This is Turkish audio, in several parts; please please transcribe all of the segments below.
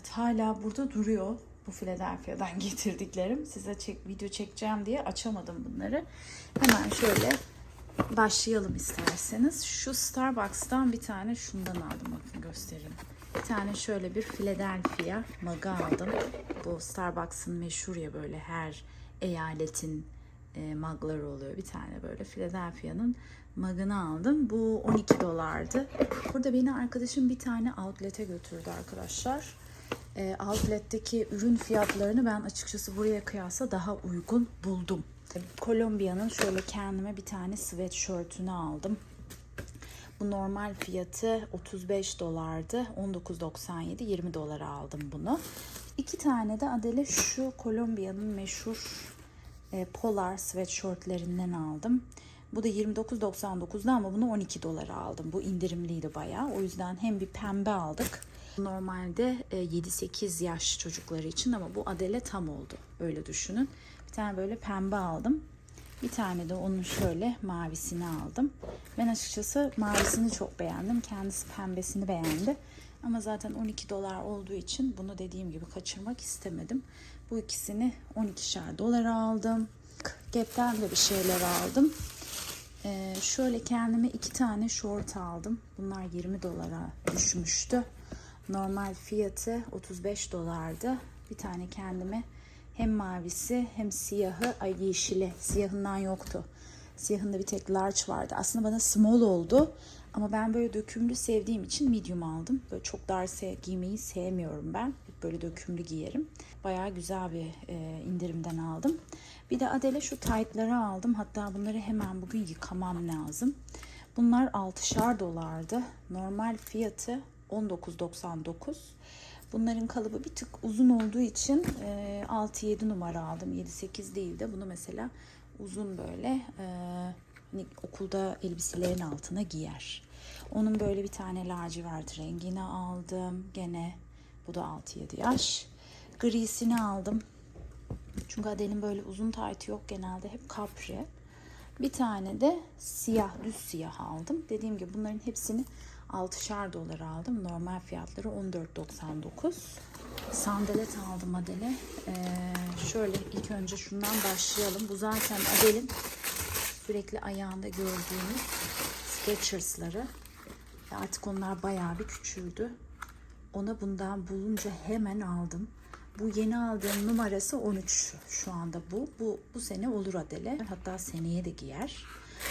Evet hala burada duruyor. Bu Philadelphia'dan getirdiklerim. Size çek, video çekeceğim diye açamadım bunları. Hemen şöyle başlayalım isterseniz. Şu Starbucks'tan bir tane şundan aldım. Bakın göstereyim. Bir tane şöyle bir Philadelphia mug'ı aldım. Bu Starbucks'ın meşhur ya böyle her eyaletin e, mug'ları oluyor. Bir tane böyle Philadelphia'nın mug'ını aldım. Bu 12 dolardı. Burada beni arkadaşım bir tane outlet'e götürdü arkadaşlar. E, outlet'teki ürün fiyatlarını ben açıkçası buraya kıyasla daha uygun buldum. Kolombiya'nın şöyle kendime bir tane sweatshirt'ünü aldım. Bu normal fiyatı 35 dolardı. 19.97 20 dolara aldım bunu. İki tane de Adele şu Kolombiya'nın meşhur e, polar sweatshirtlerinden aldım. Bu da 29.99'da ama bunu 12 dolara aldım. Bu indirimliydi bayağı. O yüzden hem bir pembe aldık. Normalde e, 7-8 yaş çocukları için ama bu Adele tam oldu. Öyle düşünün. Bir tane böyle pembe aldım. Bir tane de onun şöyle mavisini aldım. Ben açıkçası mavisini çok beğendim. Kendisi pembesini beğendi. Ama zaten 12 dolar olduğu için bunu dediğim gibi kaçırmak istemedim. Bu ikisini 12'şer dolara aldım. Gap'ten de bir şeyler aldım. Ee, şöyle kendime iki tane short aldım. Bunlar 20 dolara düşmüştü. Normal fiyatı 35 dolardı. Bir tane kendime hem mavisi hem siyahı, ay yeşili. Siyahından yoktu. Siyahında bir tek large vardı. Aslında bana small oldu. Ama ben böyle dökümlü sevdiğim için medium aldım. Böyle çok dar giymeyi sevmiyorum ben. Hep böyle dökümlü giyerim. Bayağı güzel bir e, indirimden aldım. Bir de Adele şu taytları aldım. Hatta bunları hemen bugün yıkamam lazım. Bunlar 6'şar dolardı. Normal fiyatı 19.99. Bunların kalıbı bir tık uzun olduğu için e, 6-7 numara aldım. 7-8 değil de bunu mesela uzun böyle e, hani okulda elbiselerin altına giyer. Onun böyle bir tane lacivert rengini aldım. Gene bu da 6-7 yaş. Grisini aldım. Çünkü Adele'in böyle uzun taytı yok genelde hep kapri. Bir tane de siyah düz siyah aldım. Dediğim gibi bunların hepsini 6'şar dolar aldım. Normal fiyatları 14.99. Sandalet aldım Adele. Ee, şöyle ilk önce şundan başlayalım. Bu zaten Adele'in sürekli ayağında gördüğünüz Skechers'ları. Artık onlar bayağı bir küçüldü. Ona bundan bulunca hemen aldım. Bu yeni aldığım numarası 13 şu anda bu. Bu bu sene olur Adele. Hatta seneye de giyer.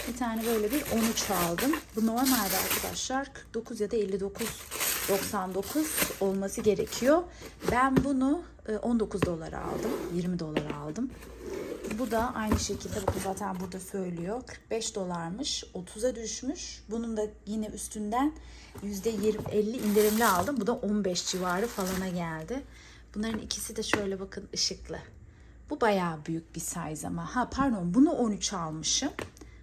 Bir tane böyle bir 13 aldım. Bu normalde arkadaşlar 49 ya da 59.99 olması gerekiyor. Ben bunu e, 19 dolara aldım. 20 dolara aldım. Bu da aynı şekilde bakın zaten burada söylüyor. 45 dolarmış. 30'a düşmüş. Bunun da yine üstünden %20 50 indirimli aldım. Bu da 15 civarı falana geldi. Bunların ikisi de şöyle bakın ışıklı. Bu bayağı büyük bir size ama. Ha pardon bunu 13 almışım.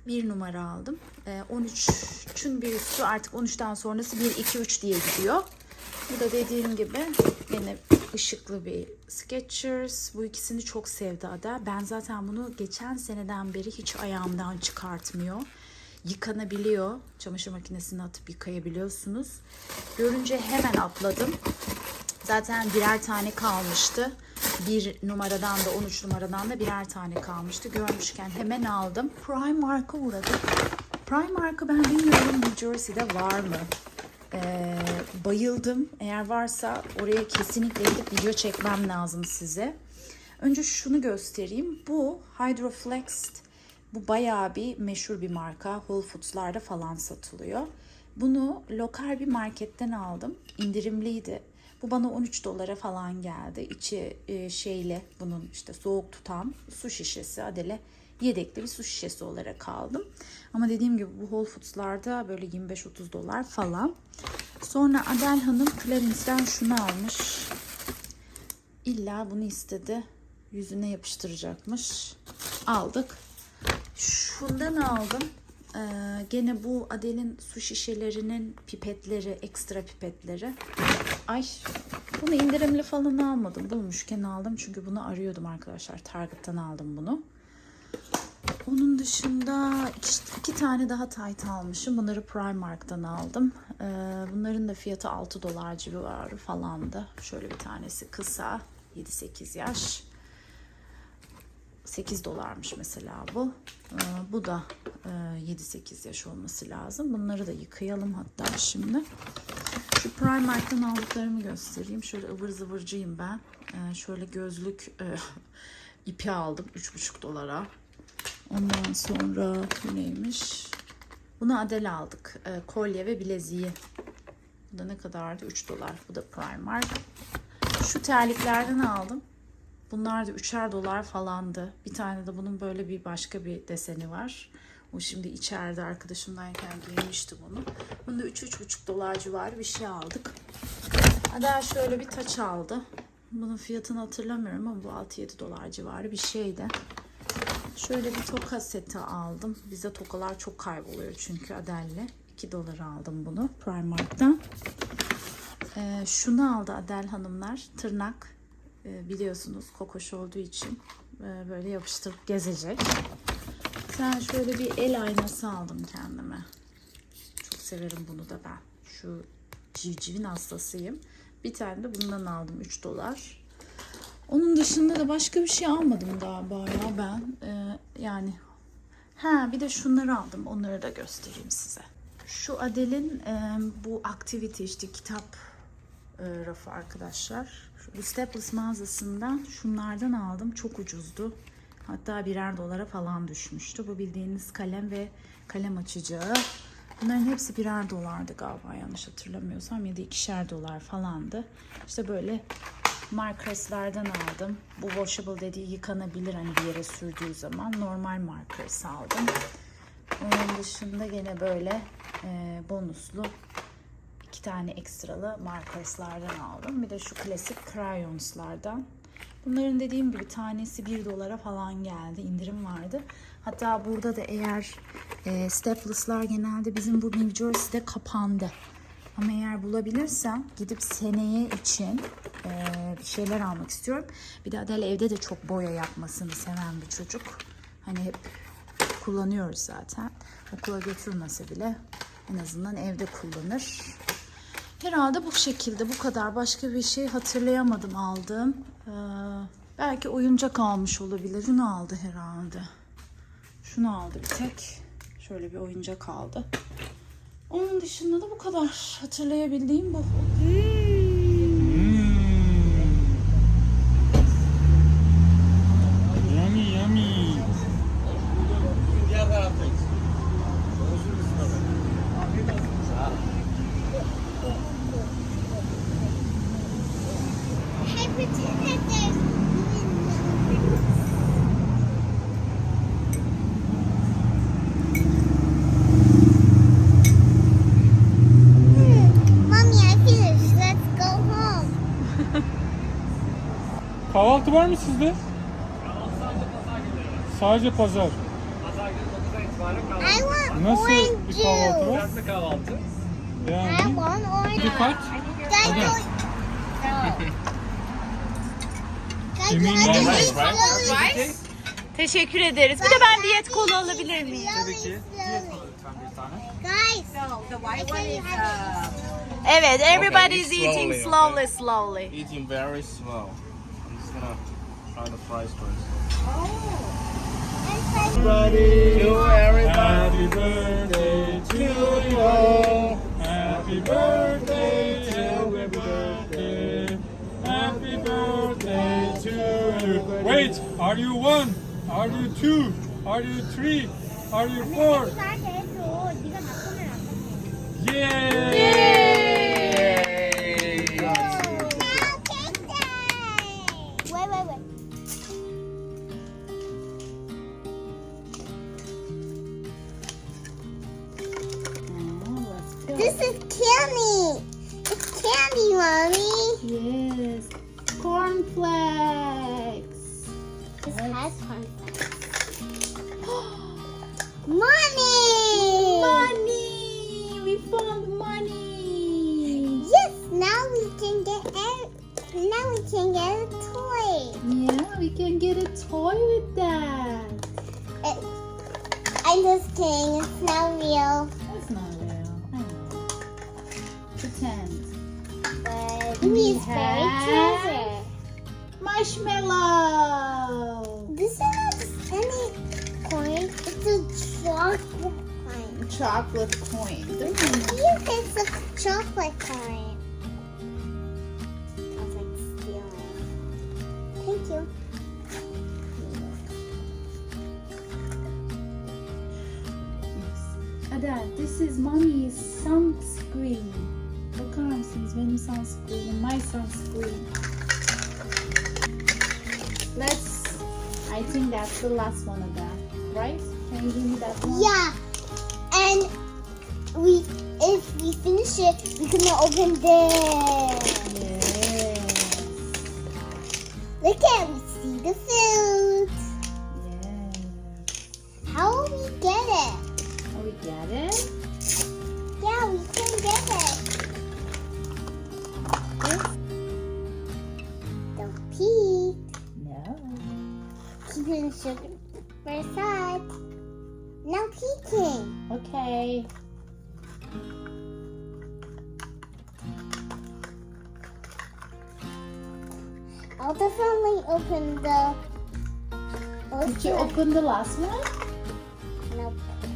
Bir numara aldım. Ee, 13'ün bir üstü artık 13'ten sonrası 1, 2, 3 diye gidiyor. Bu da dediğim gibi yine ışıklı bir Skechers. Bu ikisini çok sevdi Ada. Ben zaten bunu geçen seneden beri hiç ayağımdan çıkartmıyor. Yıkanabiliyor. Çamaşır makinesine atıp yıkayabiliyorsunuz. Görünce hemen atladım. Zaten birer tane kalmıştı. Bir numaradan da 13 numaradan da birer tane kalmıştı. Görmüşken hemen aldım. Primark'a uğradım. Primark'ı ben bilmiyorum New Jersey'de var mı? Ee, bayıldım. Eğer varsa oraya kesinlikle gidip video çekmem lazım size. Önce şunu göstereyim. Bu Hydroflex bu bayağı bir meşhur bir marka. Whole Foods'larda falan satılıyor. Bunu lokal bir marketten aldım. İndirimliydi. Bu bana 13 dolara falan geldi. İçi e, şeyle bunun işte soğuk tutan su şişesi Adele yedekli bir su şişesi olarak aldım. Ama dediğim gibi bu Whole Foods'larda böyle 25-30 dolar falan. Sonra Adel Hanım Clarence'den şunu almış. İlla bunu istedi. Yüzüne yapıştıracakmış. Aldık. Şundan aldım. Ee, gene bu Adel'in su şişelerinin pipetleri, ekstra pipetleri. Ay bunu indirimli falan almadım. Bulmuşken aldım çünkü bunu arıyordum arkadaşlar. Target'tan aldım bunu. Onun dışında iki, iki tane daha tight almışım. Bunları Primark'tan aldım. Ee, bunların da fiyatı 6 dolar civarı falandı. Şöyle bir tanesi kısa 7-8 yaş. 8 dolarmış mesela bu. Ee, bu da e, 7-8 yaş olması lazım. Bunları da yıkayalım hatta şimdi. Şu Primark'tan aldıklarımı göstereyim. Şöyle ıvır zıvırcıyım ben. Ee, şöyle gözlük e, ipi aldım 3,5 dolara. Ondan sonra bu neymiş? Bunu Adele aldık. Ee, kolye ve bileziği. Bu da ne kadardı? 3 dolar. Bu da Primark. Şu terliklerden aldım. Bunlar da 3'er dolar falandı. Bir tane de bunun böyle bir başka bir deseni var. O şimdi içeride arkadaşımdayken giymişti bunu. Bunu da 3-3,5 dolar civarı bir şey aldık. Adel şöyle bir taç aldı. Bunun fiyatını hatırlamıyorum ama bu 6-7 dolar civarı bir şeydi. Şöyle bir toka seti aldım. Bizde tokalar çok kayboluyor çünkü Adel'le. 2 dolara aldım bunu Primark'tan. Ee, şunu aldı Adel hanımlar. Tırnak. Ee, biliyorsunuz kokoş olduğu için e, böyle yapıştırıp gezecek. Sen şöyle bir el aynası aldım kendime. Çok severim bunu da ben. Şu civcivin hastasıyım. Bir tane de bundan aldım 3 dolar. Onun dışında da başka bir şey almadım galiba ya ben. Ee, yani ha bir de şunları aldım. Onları da göstereyim size. Şu Adel'in e, bu activity işte kitap e, rafı arkadaşlar. Bu Staples mağazasından şunlardan aldım. Çok ucuzdu. Hatta birer dolara falan düşmüştü. Bu bildiğiniz kalem ve kalem açacağı. Bunların hepsi birer dolardı galiba yanlış hatırlamıyorsam ya da ikişer dolar falandı. İşte böyle markerslardan aldım. Bu washable dediği yıkanabilir hani bir yere sürdüğü zaman. Normal markers aldım. Onun dışında gene böyle e, bonuslu iki tane ekstralı markerslardan aldım. Bir de şu klasik crayonslardan. Bunların dediğim gibi tanesi 1 dolara falan geldi. indirim vardı. Hatta burada da eğer e, Staples'lar genelde bizim bu New Jersey'de kapandı. Ama eğer bulabilirsem gidip seneye için e, bir şeyler almak istiyorum. Bir de Adele evde de çok boya yapmasını seven bir çocuk. Hani hep kullanıyoruz zaten. Okula götürmese bile en azından evde kullanır. Herhalde bu şekilde bu kadar. Başka bir şey hatırlayamadım aldığım. Ee, belki oyuncak almış olabilir. Şunu aldı herhalde. Şunu aldı bir tek. Şöyle bir oyuncak aldı. Onun dışında da bu kadar. Hatırlayabildiğim bu. Yummy, Kahvaltı var mı sizde? Sadece pazar. I want Nasıl orange bir kahvaltı var? juice. Nasıl kahvaltı? I Yani want orange. bir kaç? Guys, Okay. go. Guys, You have to rice, eat right? slowly. Teşekkür ederiz. Bir de ben diyet kola alabilir miyim? Slowly, ki. slowly. Lütfen bir tane. Guys, So the white one is uh, Evet, everybody's eating slowly, slowly. Eating very slow. Gonna try the fries first. to To everybody. Happy birthday to you. Happy birthday to birthday. Happy birthday to you. Wait, are you one? Are you two? Are you three? Are you four? Has cornflakes. money. Money! We found money! Yes. Now we can get. A, now we can get a toy. Yeah, we can get a toy with that. It, I'm just kidding. It's not real. That's not real. Oh. Mommy's fairy have treasure. Chocolate coin. Here is a chocolate coin. I was like stealing. Thank you. Ada, this is mommy's sunscreen. Bakar mısınız benim sunscreen'im, my sunscreen. Let's, I think that's the last one of that, right? Can you give me that one? Yeah, finish it, we can open this. Yes. Look at we see the food. Yes. How will we get it? Oh, we get it? Yeah, we can get it. Don't peek. No. Keep it sugar first side. Now peeking. Okay. Definitely open the. Did you open the last one? Nope.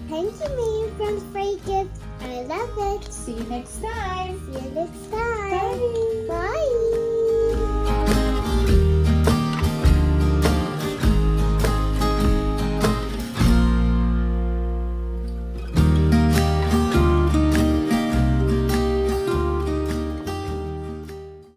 Thank you, me from Free Gift. I love it. See you next time. See you next time. Bye. Bye.